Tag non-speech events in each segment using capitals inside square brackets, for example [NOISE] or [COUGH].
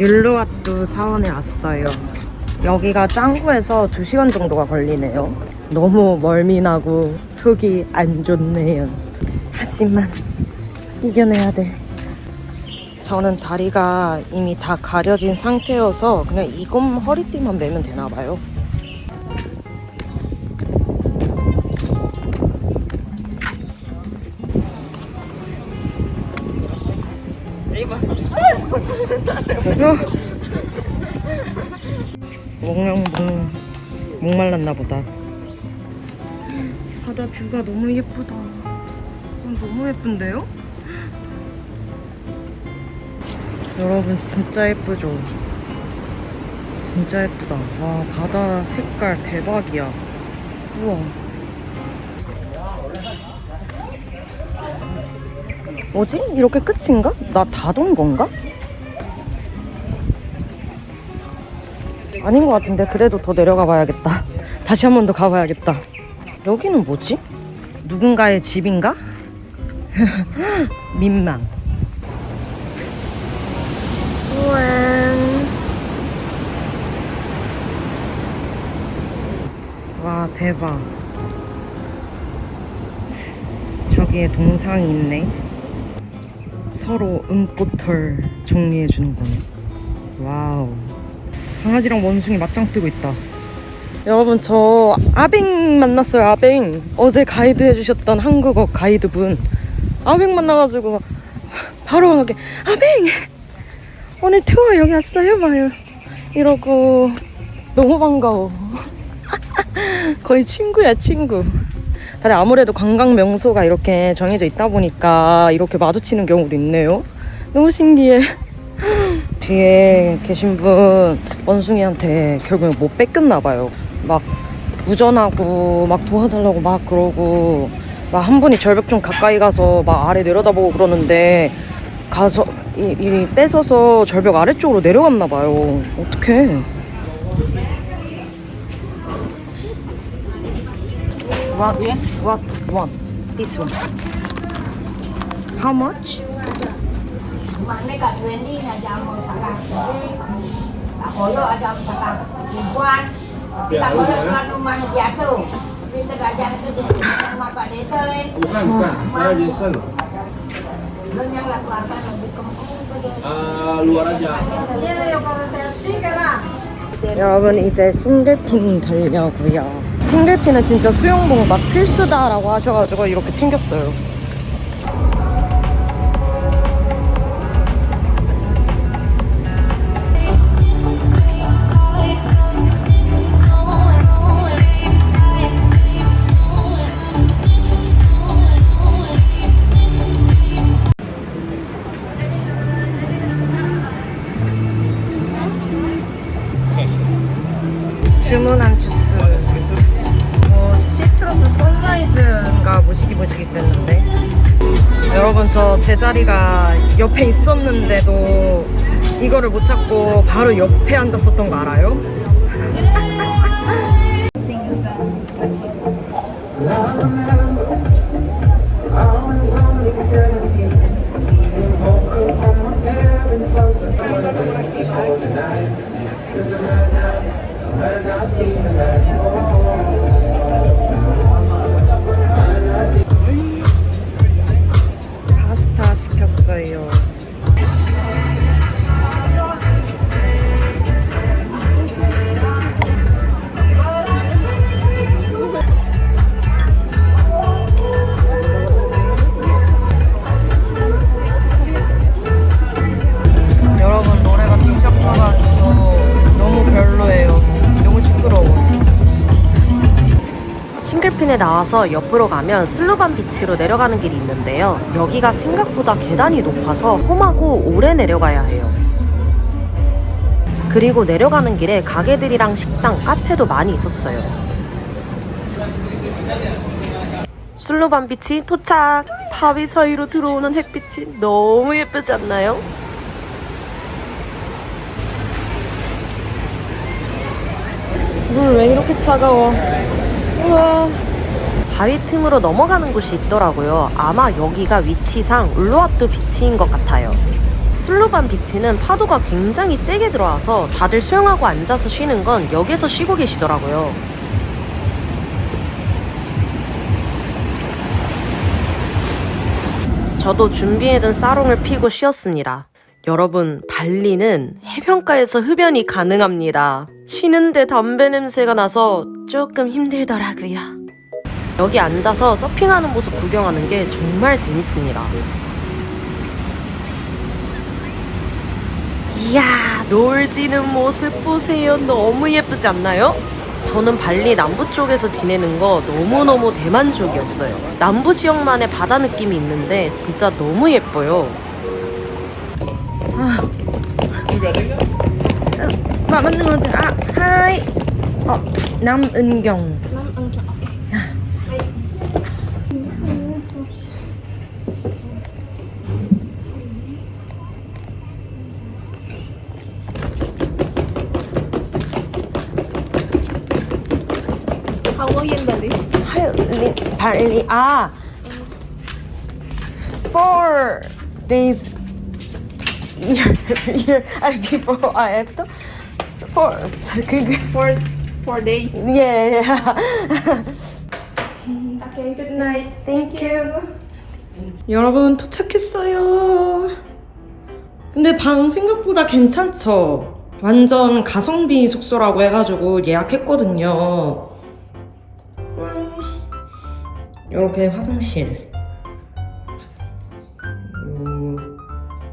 율루와뚜 사원에 왔어요. 여기가 짱구에서 2시간 정도가 걸리네요. 너무 멀미나고 속이 안 좋네요. 하지만 이겨내야 돼. 저는 다리가 이미 다 가려진 상태여서 그냥 이것 허리띠만 매면 되나 봐요. 목명 목 목말랐나 보다. 바다 뷰가 너무 예쁘다. 음, 너무 예쁜데요? 여러분 진짜 예쁘죠? 진짜 예쁘다. 와 바다 색깔 대박이야. 우와. 뭐지? 이렇게 끝인가? 나 다 돈 건가? 아닌 것 같은데 그래도 더 내려가 봐야겠다. 다시 한 번 더 가봐야겠다. 여기는 뭐지? 누군가의 집인가? [LAUGHS] 민망. 와 대박. 저기에 동상이 있네. 서로 은꽃털 정리해 주는 거네. 와우. 강아지랑 원숭이 맞짱 뜨고 있다. 여러분 저 아뱅 만났어요 아뱅 어제 가이드 해주셨던 한국어 가이드분. 아뱅 만나가지고 막 바로 이렇게 아뱅 오늘 투어 여기 왔어요? 마요 이러고 너무 반가워. [LAUGHS] 거의 친구야 친구. 다들 아무래도 관광 명소가 이렇게 정해져 있다 보니까 이렇게 마주치는 경우도 있네요. 너무 신기해 뒤에 계신 분 원숭이한테 결국에 못 뺏겼나 봐요. 막 무전하고 막 도와달라고 막 그러고 막 한 분이 절벽 좀 가까이 가서 막 아래 내려다보고 그러는데 가서 이, 이 뺏어서 절벽 아래쪽으로 내려갔나 봐요. 어떡해. What? Yes. What? How much? Mau sekarang. Jadi tak koyo ada sekarang. Ibuan. Tak koyo kan rumah biasa. Tapi terajak itu dia sama Pak Desa lain. Bukan, bukan. Saya Jason. Ah, luar aja. 여러분 이제 싱글핀 가려고요. 싱글핀은 진짜 수영복 막 필수다라고 하셔가지고 이렇게 챙겼어요. 저 제자리가 옆에 있었는데도 이거를 못 찾고 바로 옆에 앉았었던 거 알아요? 나와서 옆으로 가면 슬로반 비치로 내려가는 길이 있는데요. 여기가 생각보다 계단이 높아서 험하고 오래 내려가야 해요. 그리고 내려가는 길에 가게들이랑 식당, 카페도 많이 있었어요. 슬로반 비치 도착! 바위 사이로 들어오는 햇빛이 너무 예쁘지 않나요? 물 왜 이렇게 차가워? 우와. 바위 틈으로 넘어가는 곳이 있더라고요. 아마 여기가 위치상 울루와뚜 비치인 것 같아요. 슬로반 비치는 파도가 굉장히 세게 들어와서 다들 수영하고 앉아서 쉬는 건 여기서 쉬고 계시더라고요. 저도 준비해둔 사롱을 피고 쉬었습니다. 여러분, 발리는 해변가에서 흡연이 가능합니다. 쉬는데 담배 냄새가 나서 조금 힘들더라고요. 여기 앉아서 서핑하는 모습 구경하는 게 정말 재밌습니다. 이야, 노을 지는 모습 보세요. 너무 예쁘지 않나요? 저는 발리 남부 쪽에서 지내는 거 너무너무 대만족이었어요. 남부 지역만의 바다 느낌이 있는데 진짜 너무 예뻐요. 마, 맞는 것 같아. 아, 하이. 어, 남은경. You in Bali? 발리, 발리. 아. Four days. Year, year. I before I after. Four. Four four days. Yeah, yeah. Okay, good night. Thank you. 여러분 도착했어요. 근데 방 생각보다 괜찮죠? 완전 가성비 숙소라고 해가지고 예약했거든요. 이렇게 화장실. 음,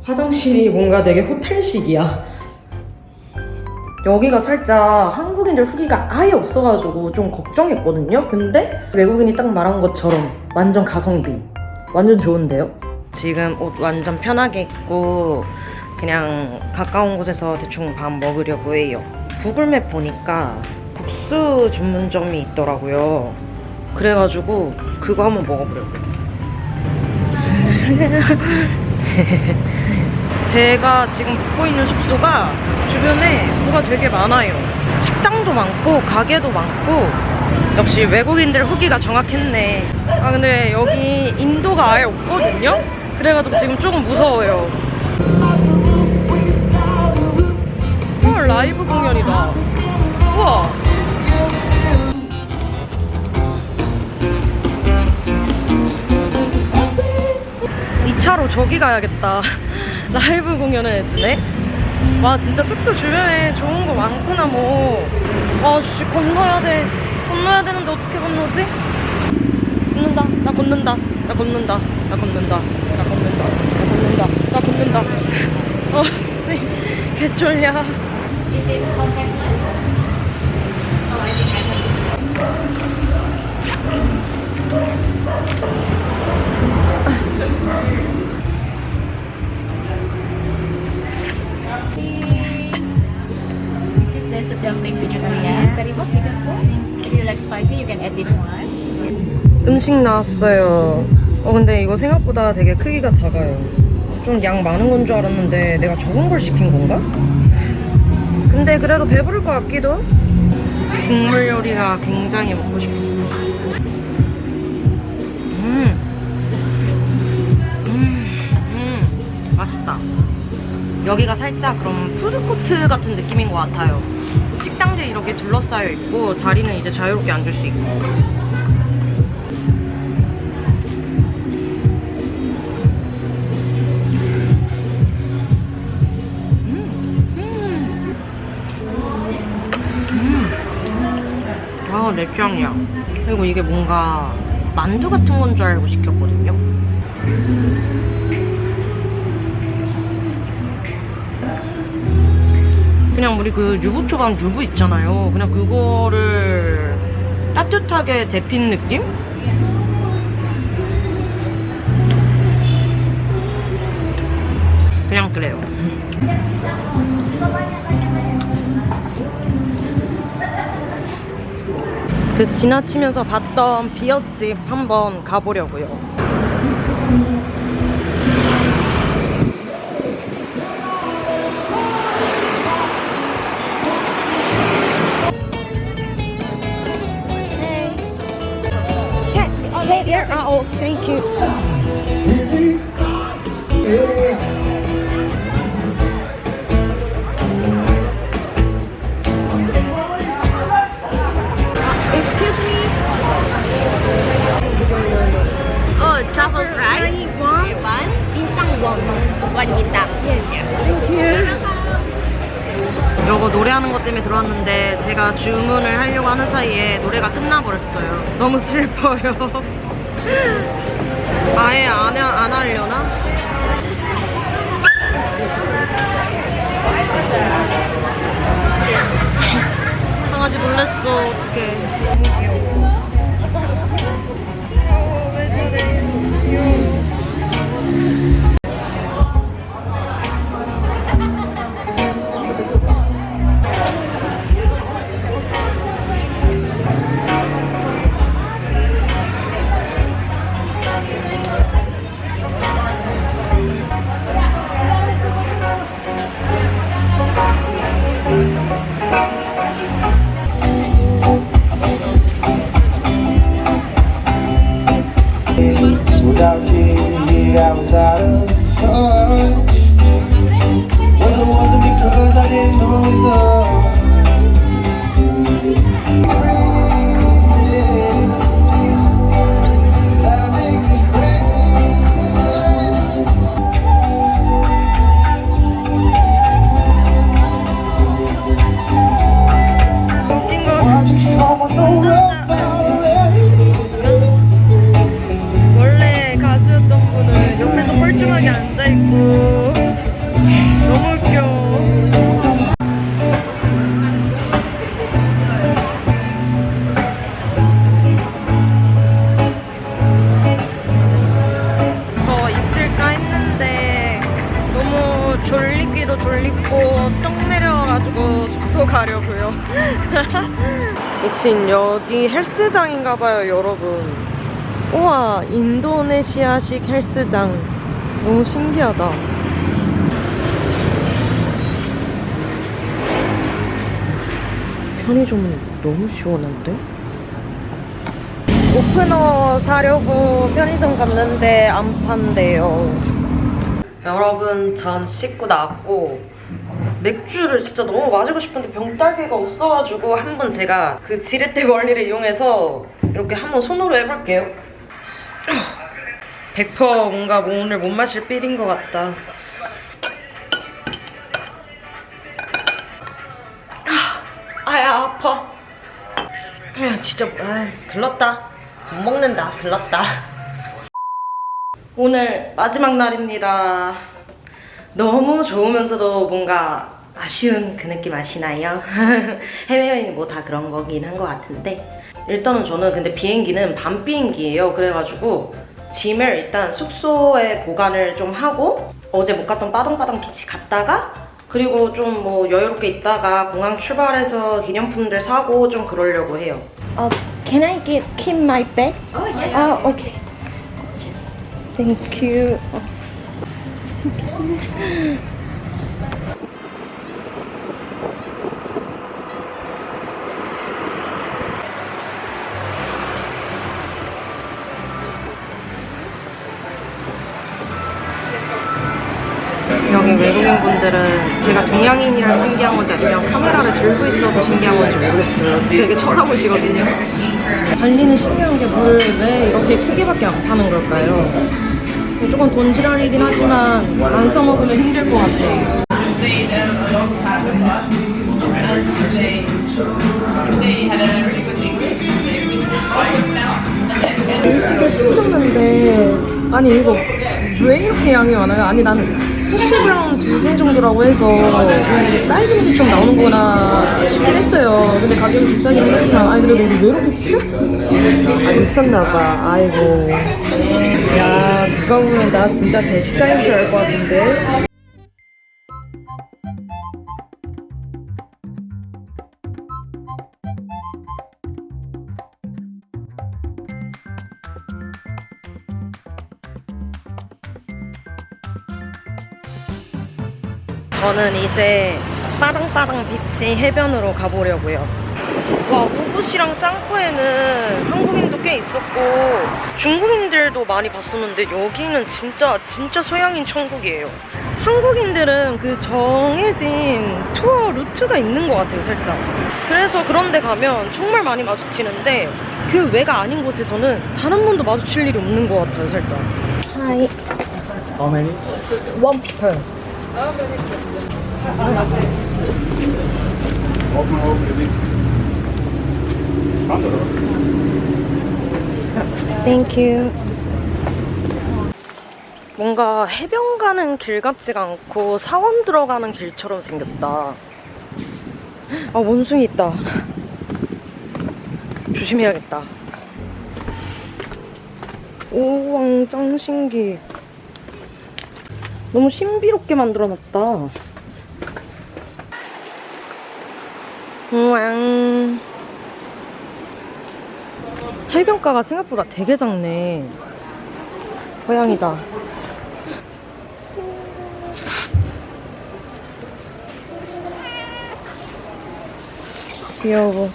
화장실이 뭔가 되게 호텔식이야. 여기가 살짝 한국인들 후기가 아예 없어가지고 좀 걱정했거든요. 근데 외국인이 딱 말한 것처럼 완전 가성비. 완전 좋은데요? 지금 옷 완전 편하게 입고 그냥 가까운 곳에서 대충 밥 먹으려고 해요. 구글맵 보니까 국수 전문점이 있더라고요. 그래가지고 그거 한번 먹어보려고요. [LAUGHS] 제가 지금 묵고 있는 숙소가 주변에 뭐가 되게 많아요. 식당도 많고 가게도 많고 역시 외국인들 후기가 정확했네. 아 근데 여기 인도가 아예 없거든요. 그래가지고 지금 조금 무서워요. 헐 라이브 공연이다. 우와. 이 차로 저기 가야겠다. [LAUGHS] 라이브 공연을 해주네. 와 진짜 숙소 주변에 좋은 거 많구나 뭐. 아씨 건너야 돼. 건너야 되는데 어떻게 건너지? 걷는다. 나 걷는다. 나 걷는다. 나 걷는다. 나 걷는다. 나 걷는다. 나 걷는다. [LAUGHS] 어, 씨. 개쫄려. This is the soup dumpling hot, you put. If you like spicy, you can add this one. 음식 나왔어요. 어 근데 이거 생각보다 되게 크기가 작아요. 좀 양 많은 건 줄 알았는데 내가 적은 걸 시킨 건가? 근데 그래도 배부를 것 같기도. 국물 요리가 굉장히 먹고 싶었어. 여기가 살짝 그럼 푸드코트 같은 느낌인 것 같아요. 식당들이 이렇게 둘러싸여 있고 자리는 이제 자유롭게 앉을 수 있고. 아, 내 취향이야. 그리고 이게 뭔가 만두 같은 건 줄 알고 시켰거든요. 그냥 우리 그 유부초밥 유부 있잖아요. 그냥 그거를 따뜻하게 데핀 느낌? 그냥 그래요. 그 지나치면서 봤던 비어집 한번 가보려고요. play there? Oh, thank you. Excuse me. Oh, truffle fries. one, wong. One bintang. Thank you. 이거 노래하는 것 때문에 들어왔는데 제가 주문을 하려고 하는 사이에 노래가 끝나버렸어요. 너무 슬퍼요. [LAUGHS] 아예 안, 해- 안 하려나? [LAUGHS] 강아지 놀랬어. 어떡해. 미친 여기 헬스장인가봐요 여러분. 우와 인도네시아식 헬스장. 너무 신기하다. 편의점은 너무 시원한데? 오프너 사려고 편의점 갔는데 안 판대요. 여러분 전 씻고 나왔고 맥주를 진짜 너무 마시고 싶은데 병따개가 없어가지고 한번 제가 그 지렛대 [LAUGHS] 원리를 이용해서 이렇게 한번 손으로 해볼게요. 100% 뭔가 뭐 오늘 못 마실 삘인 것 같다. 아, 아야 아파. 아 진짜 아 글렀다. 못 먹는다 글렀다. 오늘 마지막 날입니다 너무 좋으면서도 뭔가 아쉬운 그 느낌 아시나요? [LAUGHS] 해외여행이 뭐 다 그런 거긴 한 것 같은데 일단은 저는 근데 비행기는 밤 비행기예요 그래가지고 짐을 일단 숙소에 보관을 좀 하고 어제 못 갔던 빠둥빠둥 비치 갔다가 그리고 좀 뭐 여유롭게 있다가 공항 출발해서 기념품들 사고 좀 그러려고 해요 Uh, can I get keep my bag? Oh, yes. Oh, okay. Thank you. 여기 외국인 분들은 제가 동양인이라 신기한 건지 아니면 카메라를 들고 있어서 신기한 건지 모르겠어요. 되게 쳐다보시거든요. 달리는 신기한 게 뭘 왜 이렇게 크게밖에 안 파는 걸까요? 조금 돈지랄이긴 하지만 안 써먹으면 힘들 것 같아요. 날씨가 신선한데 아니 이거 왜 이렇게 양이 많아요? 아니 나는 스시랑 두개 정도라고 해서 사이드 메뉴처럼 나오는구나 싶긴 했어요. 근데 가격이 비싸긴 했지만. 아니 그래도 이게 왜 이렇게 크아 미쳤나봐. 아이고. 야 누가 보면 나 진짜 대식가인 줄 알 것 같은데. 저는 이제 빠랑빠랑 비치 해변으로 가보려고요. 와, 우붓이랑 짱구에는 한국인도 꽤꽤 있었고 중국인들도 많이 봤었는데 여기는 진짜 진짜 서양인 천국이에요. 한국인들은 그 정해진 투어 루트가 있는 것 같아요, 살짝. 그래서 그런 데 가면 정말 많이 마주치는데 그 외가 아닌 곳에서는 단 한 번도 마주칠 일이 없는 것 같아요, 살짝. Hi. How many? One people. Open, Thank you. 뭔가 해변 가는 길 같지가 않고 사원 들어가는 길처럼 생겼다. 아, 원숭이 있다. 조심해야겠다. 오, 왕짱 신기. 너무 신비롭게 만들어놨다. 우왕. 해변가가 생각보다 되게 작네. 고양이다. 귀여워.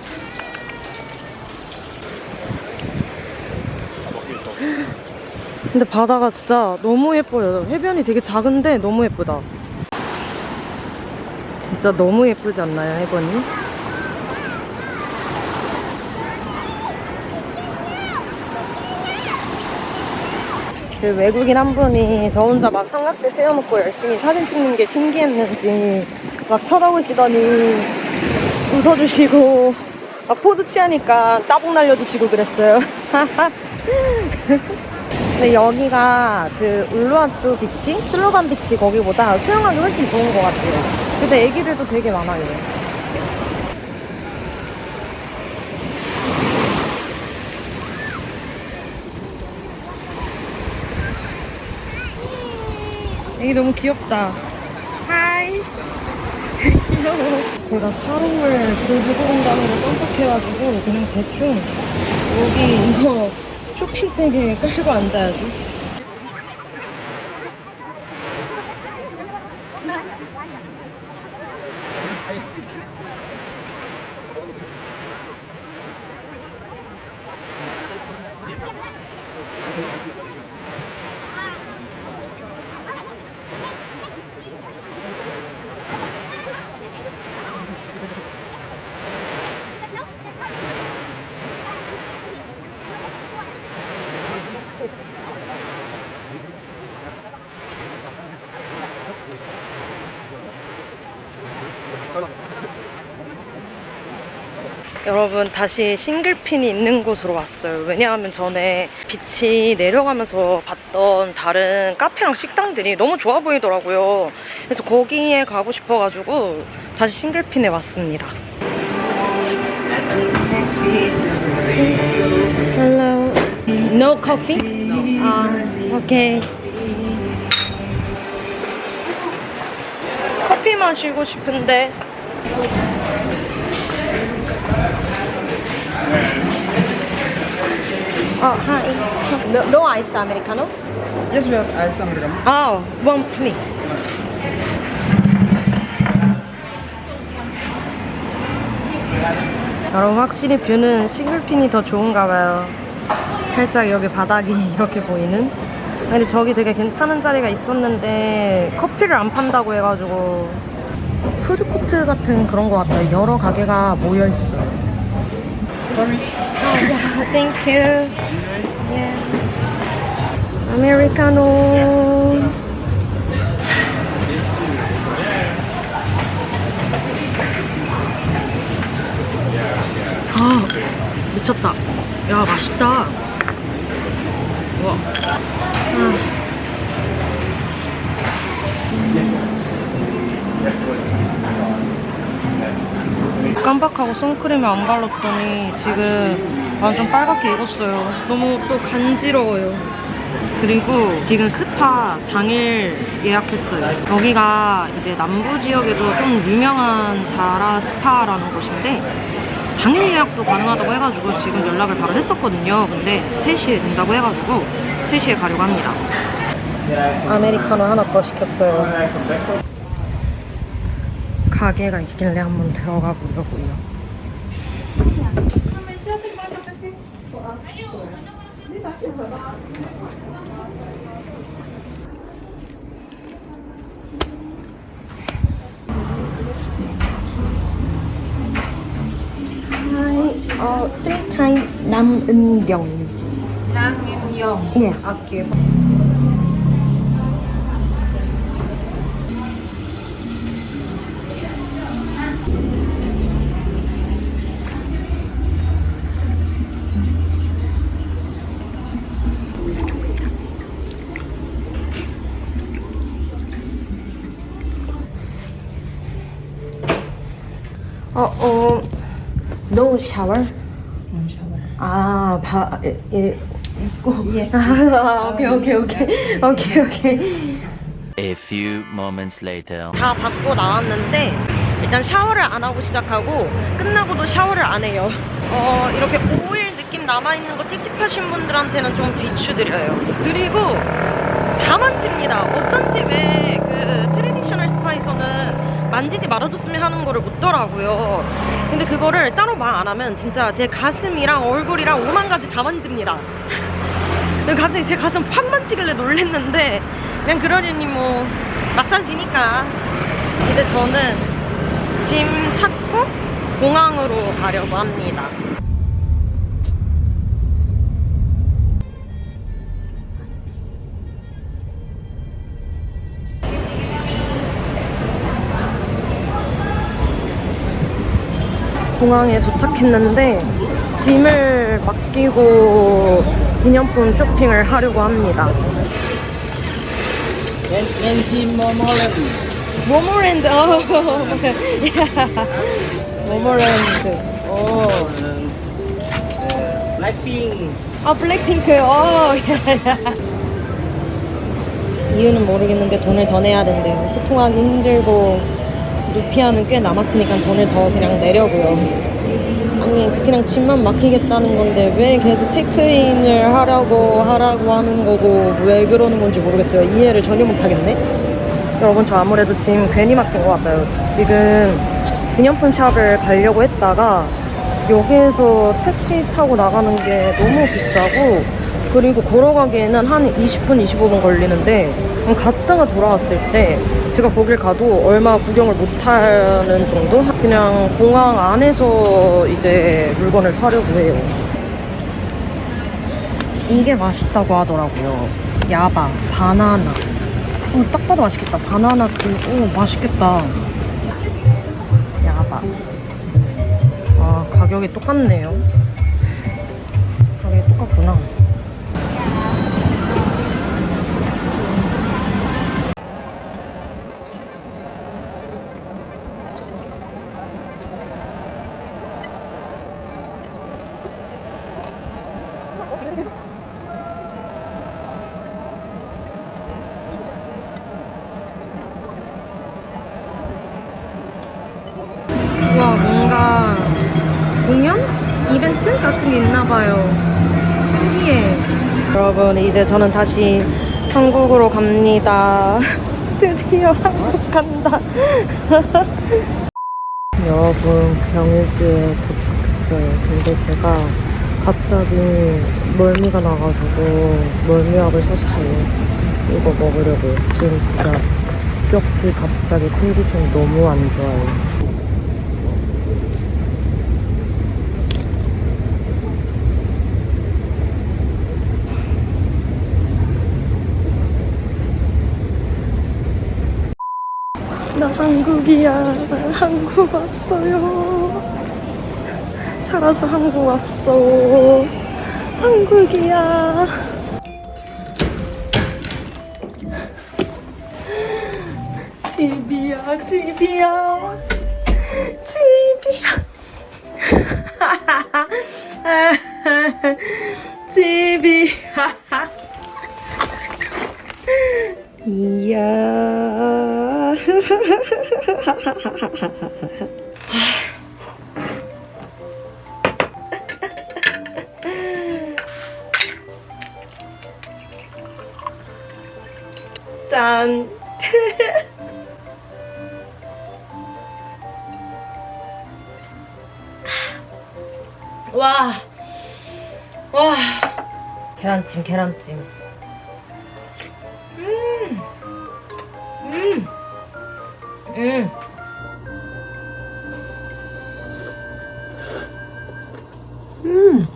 근데 바다가 진짜 너무 예뻐요. 해변이 되게 작은데 너무 예쁘다. 진짜 너무 예쁘지 않나요, 해변이? 그 외국인 한 분이 저 혼자 막 삼각대 세워놓고 열심히 사진 찍는 게 신기했는지 막 쳐다보시더니 웃어주시고 막 포즈 취하니까 따봉 날려주시고 그랬어요. [LAUGHS] 근데 여기가 그 울루아뚜 비치, 슬로반 비치 거기보다 수영하기 훨씬 좋은 것 같아요. 그래서 애기들도 되게 많아요. 애기 너무 귀엽다. 하이. 귀여워. [LAUGHS] 제가 사롱을 들고 온다는 걸 깜빡해가지고 그냥 대충 여기 이거 쇼핑백에 깔고 앉아야지. 여러분 다시 싱글핀이 있는 곳으로 왔어요. 왜냐하면 전에 빛이 내려가면서 봤던 다른 카페랑 식당들이 너무 좋아 보이더라고요. 그래서 거기에 가고 싶어가지고 다시 싱글핀에 왔습니다. Hello. No coffee? 아, 오케이. 커피 마시고 싶은데 Oh, hi. No, no ice americano. Yes, we have ice americano. 아, one please. 여러분 확실히 뷰는 싱글핀이 더 좋은가 봐요. 살짝 여기 바닥이 [LAUGHS] 이렇게 보이는. 근데 저기 되게 괜찮은 자리가 있었는데 커피를 안 판다고 해가지고 푸드코트 같은 그런 거 같아요. 여러 가게가 모여 있어요. Sorry. Thank you. Yeah. 아메리카노. 아, 미쳤다. 야, 맛있다. 와. 아. 깜빡하고 선크림을 안 발랐더니 지금 완전 빨갛게 익었어요. 너무 또 간지러워요. 그리고 지금 스파 당일 예약했어요. 여기가 이제 남부 지역에서 좀 유명한 자라 스파라는 곳인데 당일 예약도 가능하다고 해가지고 지금 연락을 바로 했었거든요. 근데 3시에 된다고 해가지고 3시에 가려고 합니다. 아메리카노 하나 더 시켰어요. 가게가 있길래 한번 들어가 보려고요. Ờ, xin thay 5 in dòng 5 in dòng? Yeah. Okay. 어, 어, no shower? No shower. 아, 바, 예, 예, 있고. Yes. 아, 오케이, 오케이, 오케이. 오케이, 오케이. A few moments later. 다 받고 나왔는데 일단 샤워를 안 하고 시작하고 끝나고도 샤워를 안 해요. 어 이렇게 오일 느낌 남아 있는 거 찝찝하신 분들한테는 좀 비추드려요. 그리고 다 만집니다. 어쩐지 왜 그 트레디셔널 스파에서는 만지지 말아줬으면 하는 거를 묻더라고요. 근데 그거를 따로 말 안 하면 진짜 제 가슴이랑 얼굴이랑 오만 가지 다 만집니다. [LAUGHS] 갑자기 제 가슴 확 만지길래 놀랬는데 그냥 그러려니 뭐 마사지니까 이제 저는 짐 찾고 공항으로 가려고 합니다. 공항에 도착했는데 짐을 맡기고 기념품 쇼핑을 하려고 합니다. 모모랜드, 어, [LAUGHS] 모모랜드, 어, Blackpink. 아 블랙핑크, 어, 이유는 모르겠는데 돈을 더 내야 된대요. 소통하기 힘들고 루피아는 꽤 남았으니까 돈을 더 그냥 내려고요. 아니 그냥 짐만 맡기겠다는 건데 왜 계속 체크인을 하라고 하라고 하는 거고 왜 그러는 건지 모르겠어요. 이해를 전혀 못하겠네. 여러분 저 아무래도 짐 괜히 맡긴 것 같아요. 지금 기념품 샵을 가려고 했다가 여기에서 택시 타고 나가는 게 너무 비싸고 그리고 걸어가기에는 한 20분, 25분 걸리는데 갔다가 돌아왔을 때 제가 거길 가도 얼마 구경을 못하는 정도? 그냥 공항 안에서 이제 물건을 사려고 해요. 이게 맛있다고 하더라고요. 야바, 바나나. 어, 딱 봐도 맛있겠다. 바나나 그, 오, 맛있겠다. 야바. 아, 가격이 똑같네요. 가격이 똑같구나. 이벤트 같은 게 있나 봐요. 신기해. 여러분 이제 저는 다시 한국으로 갑니다. [LAUGHS] 드디어 한국 간다. [LAUGHS] 여러분 경유지에 도착했어요. 근데 제가 갑자기 멀미가 나가지고 멀미약을 샀어요. 이거 먹으려고 지금 진짜 급격히 갑자기 컨디션이 너무 안 좋아요. 나 한국이야. 한국 왔어요. 살아서 한국 왔어. 한국이야. 집이야, 집이야. 집이야. [LAUGHS] 집이 [LAUGHS] 짠. [LAUGHS] 와. 와 계란찜 계란찜 음음 음.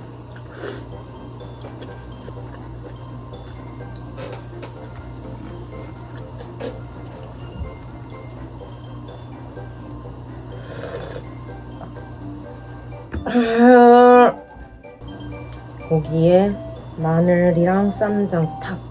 고기에 마늘이랑 쌈장 탁